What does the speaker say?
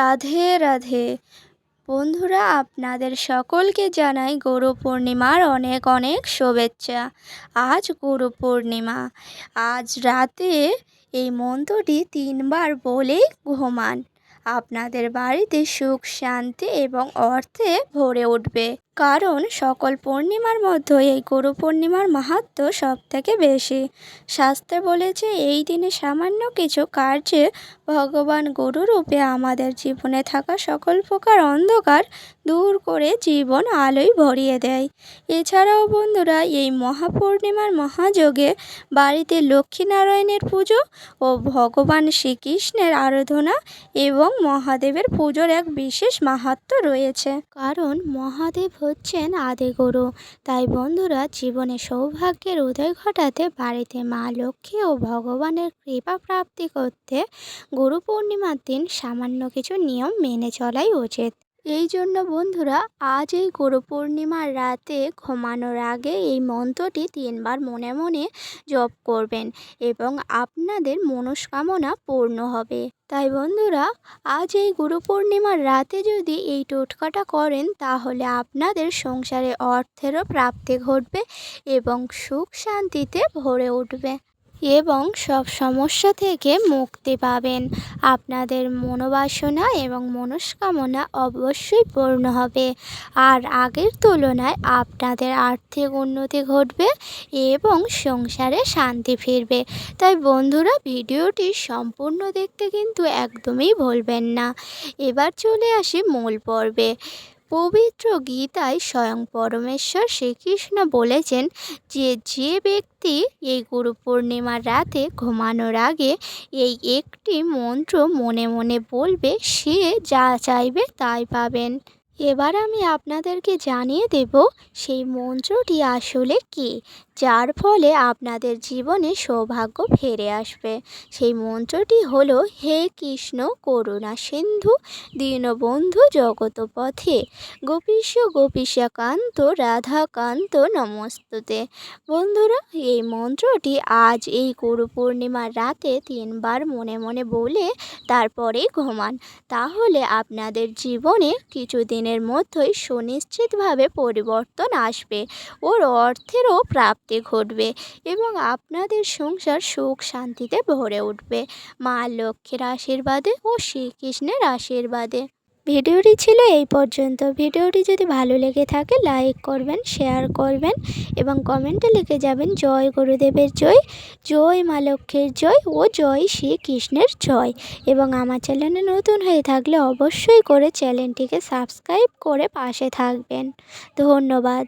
রাধে রাধে। বন্ধুরা, আপনাদের সকলকে জানাই গুরু পূর্ণিমার অনেক অনেক শুভেচ্ছা। আজ গুরু পূর্ণিমা। আজ রাতে এই মন্ত্রটি তিনবার বলে ঘুমান। আপনাদের বাড়িতে সুখ, শান্তি এবং অর্থে ভরে উঠবে। কারণ সকল পূর্ণিমার মধ্যে এই গুরু পূর্ণিমার মাহাত্ম সব থেকে বেশি। শাস্ত্রে বলেছে, এই দিনে সামান্য কিছু কার্যে ভগবান গুরুরূপে আমাদের জীবনে থাকা সকল প্রকার অন্ধকার দূর করে জীবন আলোয় ভরিয়ে দেয়। এছাড়াও বন্ধুরা, এই মহাপূর্ণিমার মহাযোগে বাড়িতে লক্ষ্মীনারায়ণের পুজো ও ভগবান শ্রীকৃষ্ণের আরাধনা এবং মহাদেবের পুজোর এক বিশেষ মাহাত্ম্য রয়েছে। কারণ মহাদেব হচ্ছেন আদিগুরু তাই বন্ধুরা, জীবনে সৌভাগ্যের উদয় ঘটাতে বাড়িতে মা লক্ষ্মী ও ভগবানের কৃপা প্রাপ্তি করতে গুরু পূর্ণিমার দিন সামান্য কিছু নিয়ম মেনে চলাই উচিত। এই জন্য বন্ধুরা, আজ এই গুরু পূর্ণিমার রাতে ঘুমানোর আগে এই মন্ত্রটি তিনবার মনে মনে জপ করবেন এবং আপনাদের মনস্কামনা পূর্ণ হবে। তাই বন্ধুরা, আজ এই গুরু পূর্ণিমার রাতে যদি এই টোটকাটা করেন, তাহলে আপনাদের সংসারে অর্থেরও প্রাপ্তি ঘটবে এবং সুখ শান্তিতে ভরে উঠবে। এবং সব সমস্যা থেকে মুক্তি পাবেন। আপনাদের মনোবাসনা এবং মনস্কামনা অবশ্যই পূর্ণ হবে। আর আগের তুলনায় আপনাদের আর্থিক উন্নতি ঘটবে এবং সংসারে শান্তি ফিরবে। তাই বন্ধুরা, ভিডিওটি সম্পূর্ণ দেখতে কিন্তু একদমই ভুলবেন না। এবার চলে আসি মূল পর্বে। পবিত্র গীতায় স্বয়ং পরমেশ্বর শ্রীকৃষ্ণ বলেছেন যে যে ব্যক্তি এই গুরু পূর্ণিমার রাতে ঘুমানোর আগে এই একটি মন্ত্র মনে মনে বলবে, সে যা চাইবে তাই পাবেন। এবার আমি আপনাদেরকে জানিয়ে দেব সেই মন্ত্রটি আসলে কী, যার ফলে আপনাদের জীবনে সৌভাগ্য ফিরে আসবে। সেই মন্ত্রটি হলো, হে কৃষ্ণ, করুণা সিন্ধু, দীনবন্ধু জগত জগতপথে গোপীশ গোপীশাকান্ত, রাধাকান্ত নমস্তুতে। বন্ধুরা, এই মন্ত্রটি আজ এই গুরু পূর্ণিমার রাতে তিনবার মনে মনে বলে তারপরে ঘুমান। তাহলে আপনাদের জীবনে কিছু দিনের মধ্যেই সুনিশ্চিতভাবে পরিবর্তন আসবে। ওর অর্থেরও প্রাপ্তি ঘটবে এবং আপনাদের সংসার সুখ শান্তিতে ভরে উঠবে। মা লক্ষ্মীর আশীর্বাদে ও শ্রীকৃষ্ণের আশীর্বাদে। ভিডিওটি ছিল এই পর্যন্ত। ভিডিওটি যদি ভালো লেগে থাকে, লাইক করবেন, শেয়ার করবেন এবং কমেন্টে লিখে যাবেন, জয় গুরুদেবের জয় জয় মা লক্ষ্মীর জয় ও জয় শ্রীকৃষ্ণের জয়। এবং আমার চ্যানেলে নতুন হয়ে থাকলে অবশ্যই করে চ্যানেলটিকে সাবস্ক্রাইব করে পাশে থাকবেন। ধন্যবাদ।